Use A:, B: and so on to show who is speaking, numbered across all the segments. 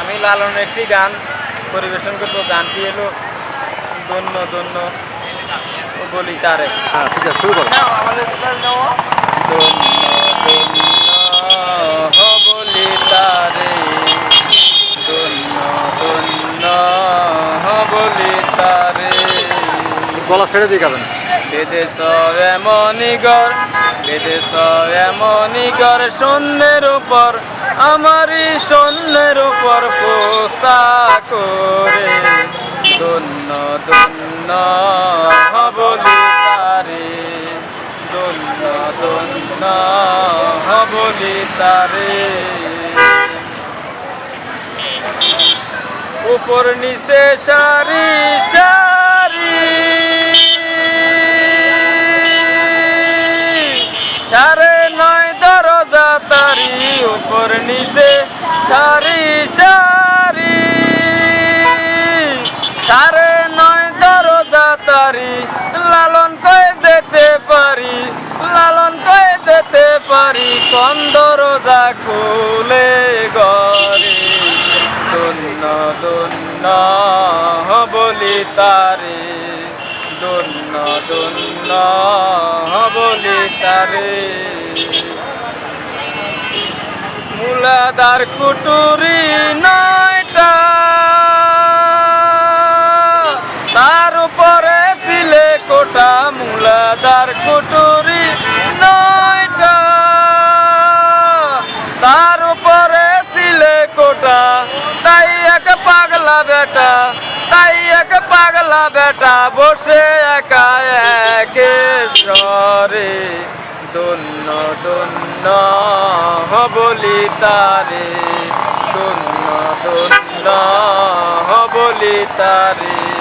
A: আমি লালন একটি গান পরিবেশন করব গানটি এলো দন্য ও বলি তারে।
B: হ্যাঁ ঠিক আছে শুরু করো।
A: বলি তারে। বলি তারে।
B: গলা ছেড়ে দিয়ে গাবেন।
A: বিদেশ এমনই গর বিদেশ শূন্যের উপর আমারই শূন্যের উপর পোস্তা করে দন্য দন্য বলি তারে দন্য দন্য বলি তারে উপর নিচে সারি তারি লালন কয়ে যেতে পারি, লালন কয়ে যেতে পারি, কোন দরজা খুলে গরে দন্য দন্য বলি তারে দন্য দন্য বলি তারে। মূলাদার কুটুরি নয়টা মূলাদার কুটুরি নয়টা। তার উপরে সিলে কোটা, তাই এক পাগলা বেটা, তাই এক পাগলা বেটা বসে একা একেশ্বরে দন্য দন্য বলি তারে দন্য দন্য বলি তারে।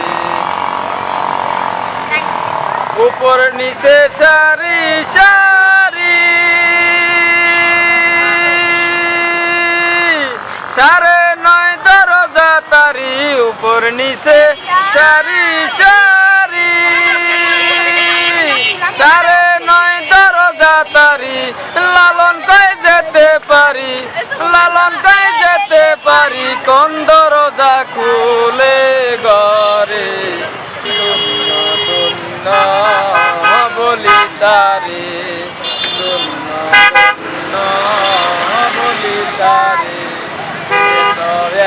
A: উপর নিচে সারি সারি। সাড়ে নয় দরজা, তারি উপর নিচে সারি সারি। সাড়ে নয় দরজা, তারি লালন কয়ে যেতে পারি, লালন কয়ে যেতে পারি, কোন দরজা খুলে দন্য বলি তারে দন্য বলি তারে।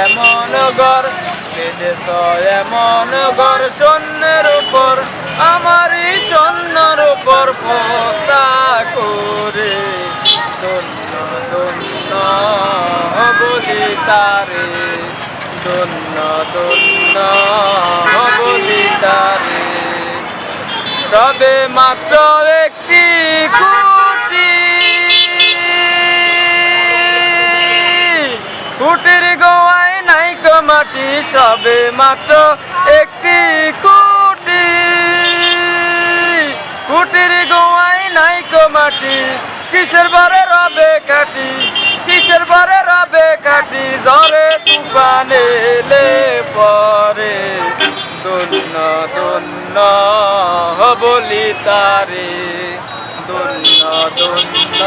A: এমন গর বিদেশ এমন গর সন্ন্যের উপর, আমারই সন্ন্যর উপর পোস্তা করে। দন্য দন্য বলি তারে দন্য দন্য বলি তারে। সবে মাত্র একটি খুঁটি। কুটির গোয়ায় নাই মাটি, সবে মাত্র একটি কুটি কুটির গোয়ায় নাই মাটি, কিসের বারে রবে কাটি, কিসের বারে রবে কাটি জ্বরে তুফান পরে। দন্য বলি তারে দন্য দন্য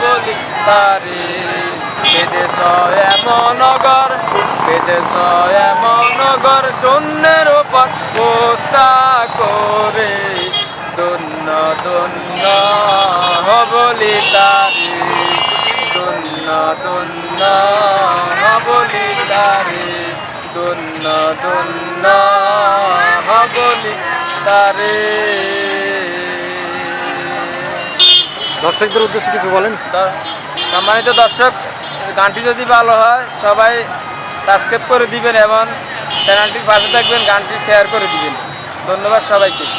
A: বলি তারে। বিদেশ এমন গর বিদেশ এমন গর শূন্যের উপর পোস্তা করে। দন্য দন্য বলি তারে দন্য দন্য বলি তারে। দুন্ন বলি তারে।
B: দর্শকদের উদ্দেশ্যে কিছু বলেন।
A: সম্মানিত দর্শক গানটি যদি ভালো হয় সবাই সাবস্ক্রাইব করে দিবেন এবং চ্যানেলটির পাশে থাকবেন গানটি শেয়ার করে দিবেন। ধন্যবাদ সবাইকে।